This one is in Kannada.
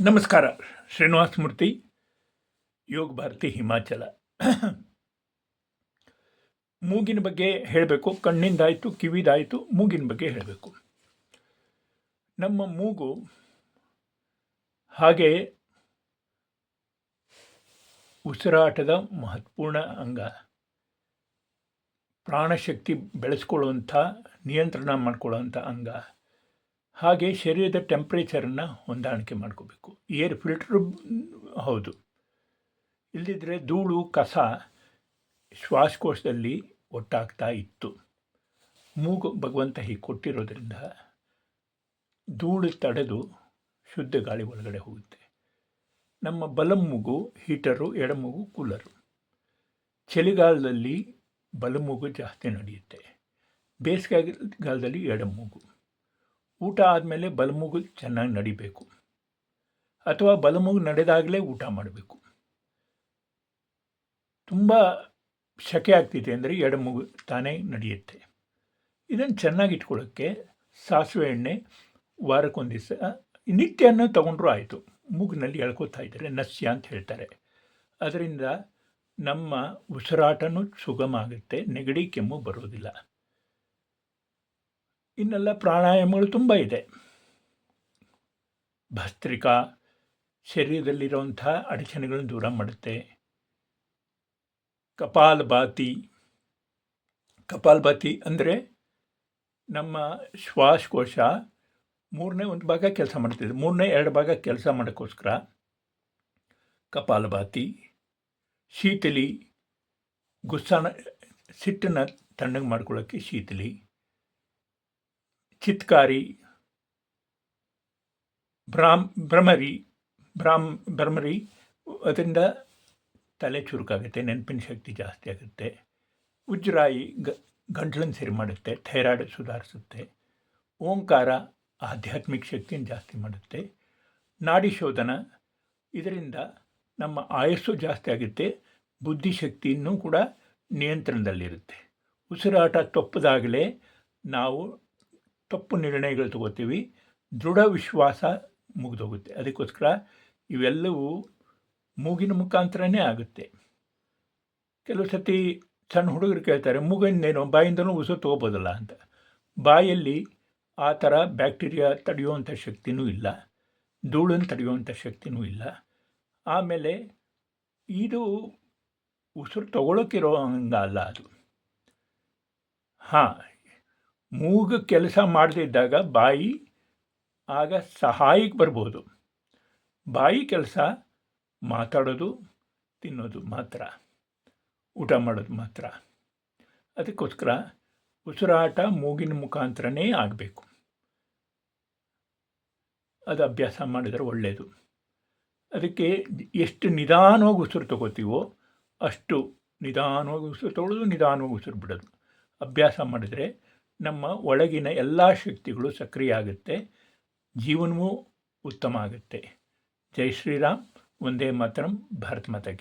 ನಮಸ್ಕಾರ, ಶ್ರೀನಿವಾಸ ಮೂರ್ತಿ, ಯೋಗ ಭಾರತಿ ಹಿಮಾಚಲ. ಮೂಗಿನ ಬಗ್ಗೆ ಹೇಳಬೇಕು, ಕಣ್ಣಿಂದಾಯಿತು, ಕಿವಿದಾಯಿತು, ಮೂಗಿನ ಬಗ್ಗೆ ಹೇಳಬೇಕು. ನಮ್ಮ ಮೂಗು ಹಾಗೆ ಉಸಿರಾಟದ ಮಹತ್ವಪೂರ್ಣ ಅಂಗ. ಪ್ರಾಣಶಕ್ತಿ ಬೆಳೆಸ್ಕೊಳ್ಳುವಂಥ, ನಿಯಂತ್ರಣ ಮಾಡ್ಕೊಳ್ಳುವಂಥ ಅಂಗ. ಹಾಗೆ ಶರೀರದ ಟೆಂಪ್ರೇಚರನ್ನು ಹೊಂದಾಣಿಕೆ ಮಾಡ್ಕೋಬೇಕು. ಏರ್ ಫಿಲ್ಟ್ರು ಹೌದು. ಇಲ್ಲದಿದ್ದರೆ ಧೂಳು, ಕಸ ಶ್ವಾಸಕೋಶದಲ್ಲಿ ಒಟ್ಟಾಗ್ತಾ ಇತ್ತು. ಮೂಗು ಭಗವಂತ ಹೀಗೆ ಕೊಟ್ಟಿರೋದ್ರಿಂದ ಧೂಳು ತಡೆದು ಶುದ್ಧ ಗಾಳಿ ಒಳಗಡೆ ಹೋಗುತ್ತೆ. ನಮ್ಮ ಬಲಮೂಗು ಹೀಟರು ಎಡಮೂಗು ಕೂಲರು ಚಳಿಗಾಲದಲ್ಲಿ ಬಲಮೂಗು ಜಾಸ್ತಿ ನಡೆಯುತ್ತೆ. ಬೇಸಿಗೆಗಾಲದಲ್ಲಿ ಎಡಮೂಗು. ಊಟ ಆದಮೇಲೆ ಬಲಮೂಗು ಚೆನ್ನಾಗಿ ನಡಿಬೇಕು. ಅಥವಾ ಬಲಮೂಗು ನಡೆದಾಗಲೇ ಊಟ ಮಾಡಬೇಕು. ತುಂಬ ಶಕೆ ಆಗ್ತಿದೆ ಅಂದರೆ ಎಡಮೂಗು ತಾನೇ ನಡೆಯುತ್ತೆ. ಇದನ್ನು ಚೆನ್ನಾಗಿ ಇಟ್ಕೊಳ್ಳೋಕ್ಕೆ ಸಾಸಿವೆ ಎಣ್ಣೆ ವಾರಕ್ಕೊಂದು ದಿವಸ ನಿತ್ಯನ ತಗೊಂಡ್ರೂ ಆಯಿತು. ಮೂಗಿನಲ್ಲಿ ಎಳ್ಕೊತಾ ಇದ್ದಾರೆ, ನಸ್ಯ ಅಂತ ಹೇಳ್ತಾರೆ. ಅದರಿಂದ ನಮ್ಮ ಉಸಿರಾಟನೂ ಸುಗಮ ಆಗುತ್ತೆ, ನೆಗಡಿ ಕೆಮ್ಮು ಬರೋದಿಲ್ಲ. ಇನ್ನೆಲ್ಲ ಪ್ರಾಣಾಯಾಮಗಳು ತುಂಬ ಇದೆ. ಭಸ್ತ್ರಿಕಾ ಶರೀರದಲ್ಲಿರುವಂಥ ಅಡಚಣೆಗಳನ್ನು ದೂರ ಮಾಡುತ್ತೆ. ಕಪಾಲಭಾತಿ ಕಪಾಲಭಾತಿ ಅಂದರೆ ನಮ್ಮ ಶ್ವಾಸಕೋಶ ಮೂರನೇ ಒಂದು ಭಾಗ ಕೆಲಸ ಮಾಡ್ತಿದೆ ಮೂರನೇ ಎರಡು ಭಾಗ ಕೆಲಸ ಮಾಡೋಕ್ಕೋಸ್ಕರ ಕಪಾಲಭಾತಿ ಶೀತಲಿ, ಗುಸ್ಸಾನ, ಸಿಟ್ಟನ್ನು ತಣ್ಣಗೆ ಮಾಡ್ಕೊಳ್ಳೋಕ್ಕೆ ಶೀತಲಿ ಚಿತ್ಕಾರಿ ಭ್ರಾಮ್ ಭ್ರಮರಿ ಭ್ರಾಮ್ ಭ್ರಮರಿ, ಅದರಿಂದ ತಲೆ ಚುರುಕಾಗುತ್ತೆ, ನೆನಪಿನ ಶಕ್ತಿ ಜಾಸ್ತಿ ಆಗುತ್ತೆ. ಉಜ್ರಾಯಿ ಗ ಗಂಟ್ಲನ್ನು ಸರಿ ಮಾಡುತ್ತೆ ಥೈರಾಯ್ಡ್ ಸುಧಾರಿಸುತ್ತೆ. ಓಂಕಾರ ಆಧ್ಯಾತ್ಮಿಕ ಶಕ್ತಿಯನ್ನು ಜಾಸ್ತಿ ಮಾಡುತ್ತೆ. ನಾಡಿ ಶೋಧನ ಇದರಿಂದ ನಮ್ಮ ಆಯಸ್ಸು ಜಾಸ್ತಿ ಆಗುತ್ತೆ, ಬುದ್ಧಿಶಕ್ತಿಯನ್ನು ಕೂಡ ನಿಯಂತ್ರಣದಲ್ಲಿರುತ್ತೆ. ಉಸಿರಾಟ ತಪ್ಪದಾಗಲೇ ನಾವು ತಪ್ಪು ನಿರ್ಣಯಗಳು ತಗೋತೀವಿ, ದೃಢ ವಿಶ್ವಾಸ ಮುಗಿದೋಗುತ್ತೆ. ಅದಕ್ಕೋಸ್ಕರ ಇವೆಲ್ಲವೂ ಮೂಗಿನ ಮುಖಾಂತರನೇ ಆಗುತ್ತೆ. ಕೆಲವು ಸತಿ ಸಣ್ಣ ಹುಡುಗರು ಕೇಳ್ತಾರೆ ಮೂಗಿಂದೇನೋ ಬಾಯಿಂದನೂ ಉಸಿರು ತೊಗೋಬೋದಲ್ಲ ಅಂತ. ಬಾಯಲ್ಲಿ ಆ ಥರ ಬ್ಯಾಕ್ಟೀರಿಯಾ ತಡೆಯುವಂಥ ಶಕ್ತಿನೂ ಇಲ್ಲ, ಧೂಳನ್ನು ತಡೆಯುವಂಥ ಶಕ್ತಿನೂ ಇಲ್ಲ. ಆಮೇಲೆ ಇದು ಉಸಿರು ತಗೊಳ್ಳೋಕ್ಕಿರೋ ಹಂಗಲ್ಲ ಅದು. ಹಾಂ ಮೂಗು ಕೆಲಸ ಮಾಡದಿದ್ದಾಗ ಬಾಯಿ ಆಗ ಸಹಾಯಕ್ಕೆ ಬರ್ಬೋದು. ಬಾಯಿ ಕೆಲಸ ಮಾತಾಡೋದು, ತಿನ್ನೋದು ಮಾತ್ರ. ಊಟ ಮಾಡೋದು ಮಾತ್ರ. ಅದಕ್ಕೋಸ್ಕರ ಉಸಿರಾಟ ಮೂಗಿನ ಮುಖಾಂತರನೇ ಆಗಬೇಕು. ಅದು ಅಭ್ಯಾಸ ಮಾಡಿದರೆ ಒಳ್ಳೆಯದು ಅದಕ್ಕೆ ಎಷ್ಟು ನಿಧಾನವಾಗಿ ಉಸಿರು ತಗೋತೀವೋ ಅಷ್ಟು ನಿಧಾನವಾಗಿ ಉಸಿರು ತಗೊಳ್ಳೋದು ನಿಧಾನವಾಗಿ ಉಸಿರು ಬಿಡೋದು. ಅಭ್ಯಾಸ ಮಾಡಿದರೆ ನಮ್ಮ ಒಳಗಿನ ಎಲ್ಲ ಶಕ್ತಿಗಳು ಸಕ್ರಿಯ ಆಗುತ್ತೆ ಜೀವನವೂ ಉತ್ತಮ ಆಗುತ್ತೆ. ಜೈ ಶ್ರೀರಾಮ್. ಒಂದೇ ಮಾತರಂ. ಭಾರತ ಮಾತಾ